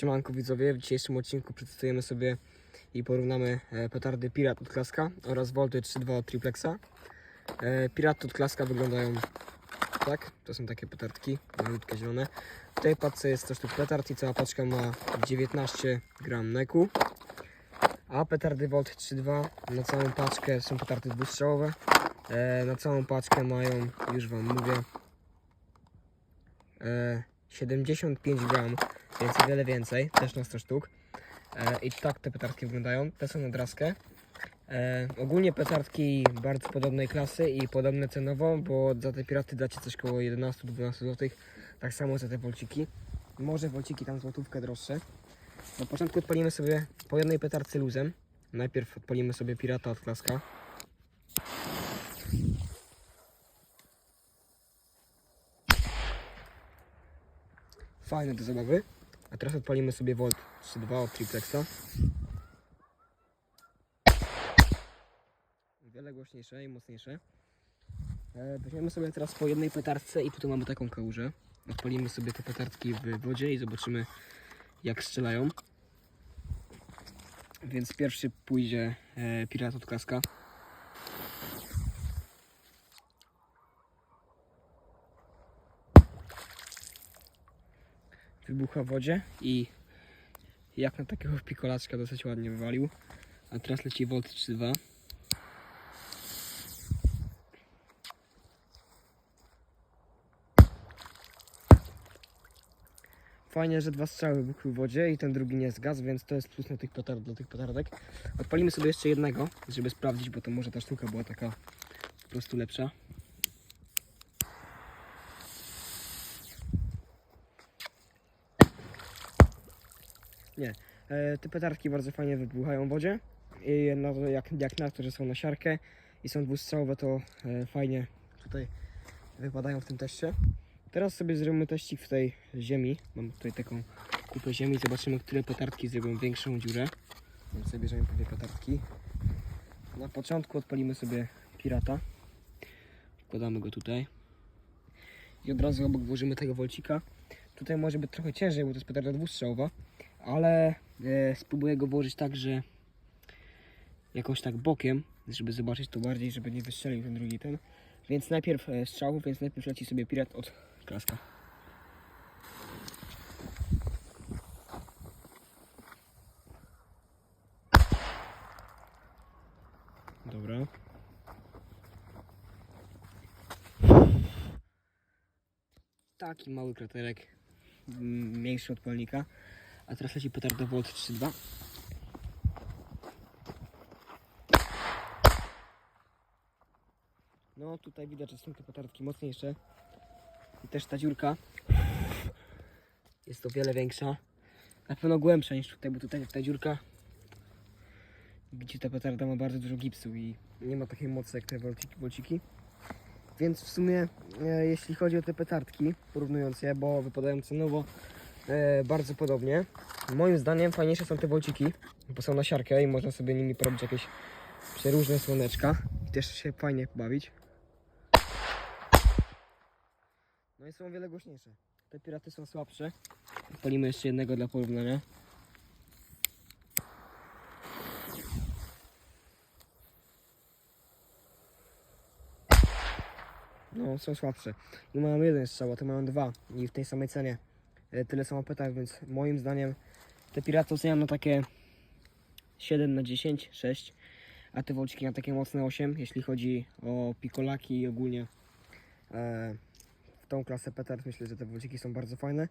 Siemanko widzowie, w dzisiejszym odcinku przedstawimy sobie i porównamy e, petardy Pirat od Klaska oraz Volty 3.2 od Triplexa. E, Pirat od Klaska wyglądają tak, to są takie petardki, malutkie zielone. W tej paczce jest 100 sztuk petard i cała paczka ma 19 gram neku. A petardy Volt 3.2 na całą paczkę są petardy dwustrzałowe. E, na całą paczkę mają, już wam mówię, e, 75 gram, więc o wiele więcej, też na 100 sztuk. E, I tak te petardki wyglądają, te są na draskę. E, ogólnie petardki bardzo podobnej klasy i podobne cenowo, bo za te piraty dacie coś koło 11-12 zł, tak samo za te wolciki. Może wolciki tam złotówkę droższe. Na początku odpalimy sobie po jednej petardce luzem. Najpierw odpalimy sobie pirata od klaska. Fajne do zabawy. A teraz odpalimy sobie Volt 3.2 od Triplexa. Wiele głośniejsze i mocniejsze. E, Weźmiemy sobie teraz po jednej petardce i tutaj mamy taką kałużę. Odpalimy sobie te petardki w wodzie i zobaczymy jak strzelają. Więc pierwszy pójdzie e, Pirat od Klaska. Wybucha w wodzie i jak na takiego pikolaczka dosyć ładnie wywalił. A teraz leci Volt 3.2. Fajnie, że dwa strzały wybuchły w wodzie i ten drugi nie zgasł, więc to jest plus na tych petard, dla tych petardek. Odpalimy sobie jeszcze jednego, żeby sprawdzić, bo to może ta sztuka była taka po prostu lepsza. Nie. E, te petardki bardzo fajnie wybuchają w wodzie. I na jak, jak na to, że są na siarkę i są dwustrzałowe, to e, fajnie tutaj wypadają w tym teście. Teraz sobie zrobimy teścik w tej ziemi. Mam tutaj taką kupę ziemi. Zobaczymy, które petardki zrobią większą dziurę. Więc sobie bierzemy dwie petardki. Na początku odpalimy sobie pirata. Wkładamy go tutaj. I od razu obok włożymy tego wolcika. Tutaj może być trochę ciężej, bo to jest petarda dwustrzałowa ale e, spróbuję go włożyć tak, że jakoś tak bokiem, żeby zobaczyć to bardziej, żeby nie wystrzelił ten drugi ten. Więc najpierw e, strzał, więc najpierw leci sobie pirat od klaska. Dobra. Taki mały kraterek, mniejszy od palnika. A teraz leci petarda Volt 3.2. No tutaj widać, że są te petardki mocniejsze. I też ta dziurka jest o wiele większa. Na pewno głębsza niż tutaj, bo tutaj ta dziurka gdzie ta petarda ma bardzo dużo gipsu i nie ma takiej mocy jak te wolciki. Więc w sumie e, jeśli chodzi o te petardki, porównując je, bo wypadają cenowo e, bardzo podobnie. Moim zdaniem fajniejsze są te wolciki, bo są na siarkę i można sobie nimi porobić jakieś przeróżne słoneczka też się fajnie bawić. No i są o wiele głośniejsze. Te piraty są słabsze. Palimy jeszcze jednego dla porównania. No, są słabsze. I mają jeden strzał, a te mają dwa. I w tej samej cenie. E, Tyle samo pytań, więc moim zdaniem te piraty oceniam na takie 7 na 10, 6, a te wolciki na takie mocne 8, jeśli chodzi o pikolaki i ogólnie e, w tą klasę petard myślę, że te wolciki są bardzo fajne.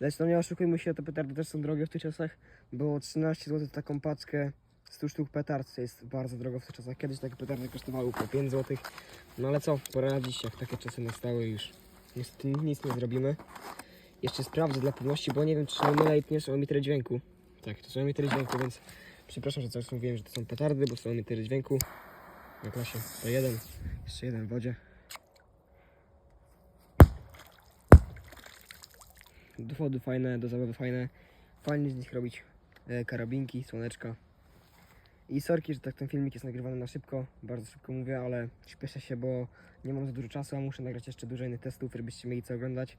Lecz no nie oszukujmy się, te petardy też są drogie w tych czasach, bo 13 zł taką paczkę 100 sztuk petard to jest bardzo drogo w tych czasach. Kiedyś takie petardy kosztowały po 5 zł, no ale co, poradzić jak takie czasy nastały już niestety nic nie zrobimy. Jeszcze sprawdzę dla pewności, bo nie wiem, czy są mylę i nie są emitery dźwięku. Tak, to są emitery dźwięku, więc przepraszam, że coś mówiłem, że to są petardy, bo są emitery dźwięku. Na klasie to jeden, jeszcze jeden w wodzie. Do wody fajne, do zabawy fajne. Fajnie z nich robić e, karabinki, słoneczka. I sorki, że tak ten filmik jest nagrywany na szybko, bardzo szybko mówię, ale śpieszę się, bo nie mam za dużo czasu, a muszę nagrać jeszcze dużo innych testów, żebyście mieli co oglądać.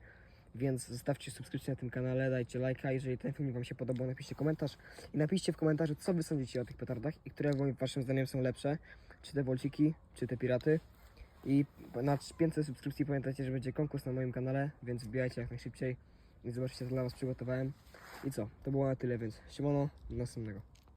Więc zostawcie subskrypcję na tym kanale, dajcie lajka, jeżeli ten film Wam się podobał, napiszcie komentarz i napiszcie w komentarzu, co Wy sądzicie o tych petardach i które Waszym zdaniem są lepsze, czy te Wolciki, czy te Piraty. I na 500 subskrypcji pamiętajcie, że będzie konkurs na moim kanale, więc wbijajcie jak najszybciej i zobaczcie, co dla Was przygotowałem. I co, to było na tyle, więc siemano, do następnego.